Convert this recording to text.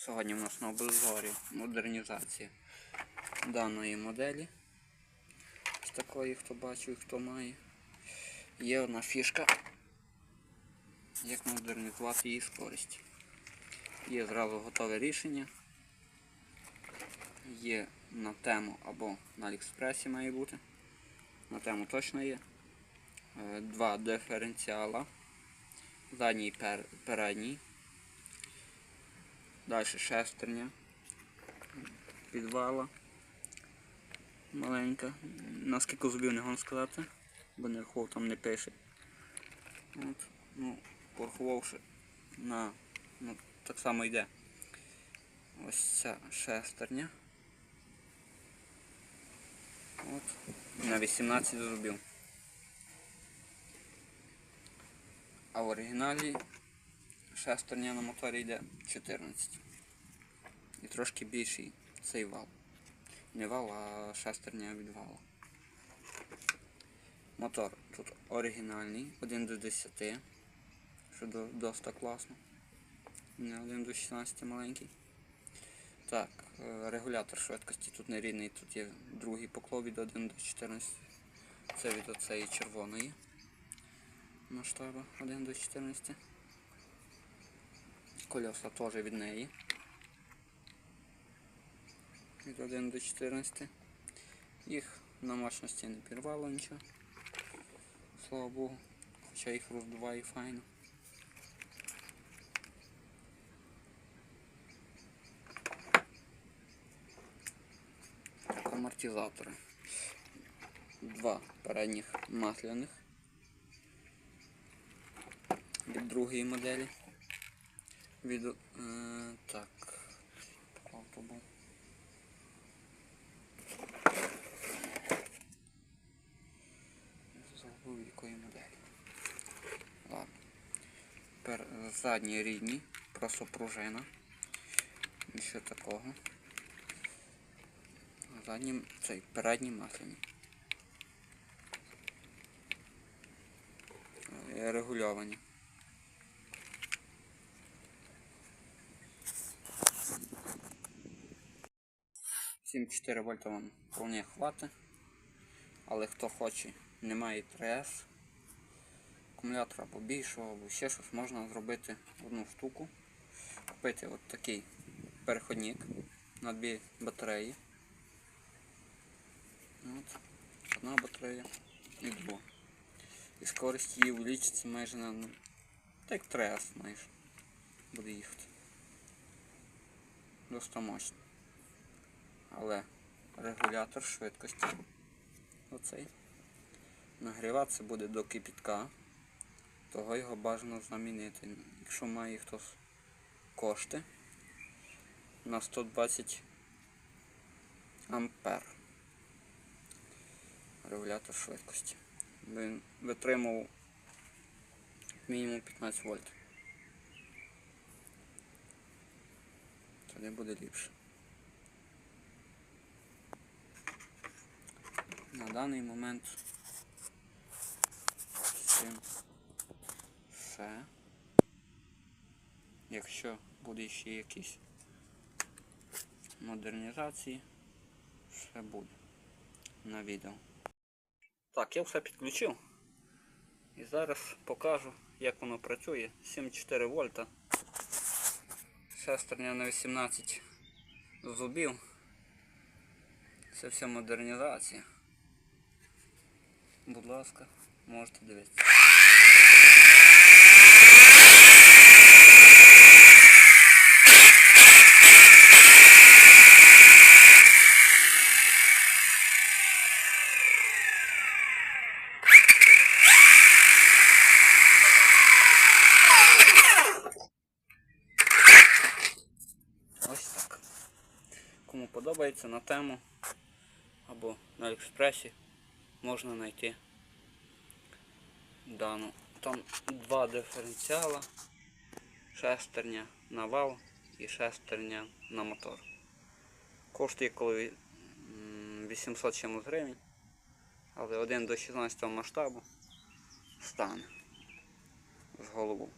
Сьогодні в нас на обзорі модернізація даної моделі. З такої, хто бачив, хто має. Є одна фішка, як модернізувати її скорість. Є зразу готове рішення. Є на тему або на Аліекспресі має бути. На тему точно є. Е, Два диференціала. Задній і передній. Далі шестерня. Підвала. Маленька. Наскільки зубів не можу сказати, бо не рахував там не пише. От, ну, порахувавши на ну, так само йде. Ось ця шестерня. От. На 18 зубів. А в оригіналі шестерня на моторі йде 14. І трошки більший цей вал. Не вал, а шестерня від вала. Мотор тут оригінальний, 1 до 10, що до, досить класно. Не 1 до 16 маленький. Так, е, регулятор швидкості тут не рідний, тут є другий поклов від 1 до 14. Це від оцеї червоної масштаба 1 до 14. Колеса теж від неї. Від 1 до 14. Їх на мощності не підрвало нічого. Слава Богу. Хоча їх роздуває файно. Амортизатори. Два передніх масляних від другої моделі. Від е, так. Тепер задні рідні, просто пружина. Нічого такого. Задні, цей передні масляні. Е, Регульовані. Сім 4 вольта вам вполне хватить. Але хто хоче, немає 3С, акумулятора або більшого, або ще щось, можна зробити одну штуку. Купити от такий переходник на дві батареї. От, одна батарея і друга. І скорість її увеличиться майже на ну, так 3С майже буде їхати. Досить мощно. Але регулятор швидкості оцей нагріватися буде до кипітка, того його бажано замінити. Якщо має хтось кошти на 120 ампер регулятор швидкості. Він витримав мінімум 15 вольт. Тоді буде ліпше. На даний момент цим все. Якщо буде ще якісь модернізації, все буде на відео. Так, я все підключив. І зараз покажу, як воно працює. 7,4 вольта. Шестерня на 18 зубів. Це вся модернізація. Будь ласка, можете дивитися. Ось так. Кому подобається на тему або на Аліекспресі можна знайти дану. Там два диференціала, шестерня на вал і шестерня на мотор. Коштує коли 800 чимось гривень, але один до 16 масштабу стане з голову.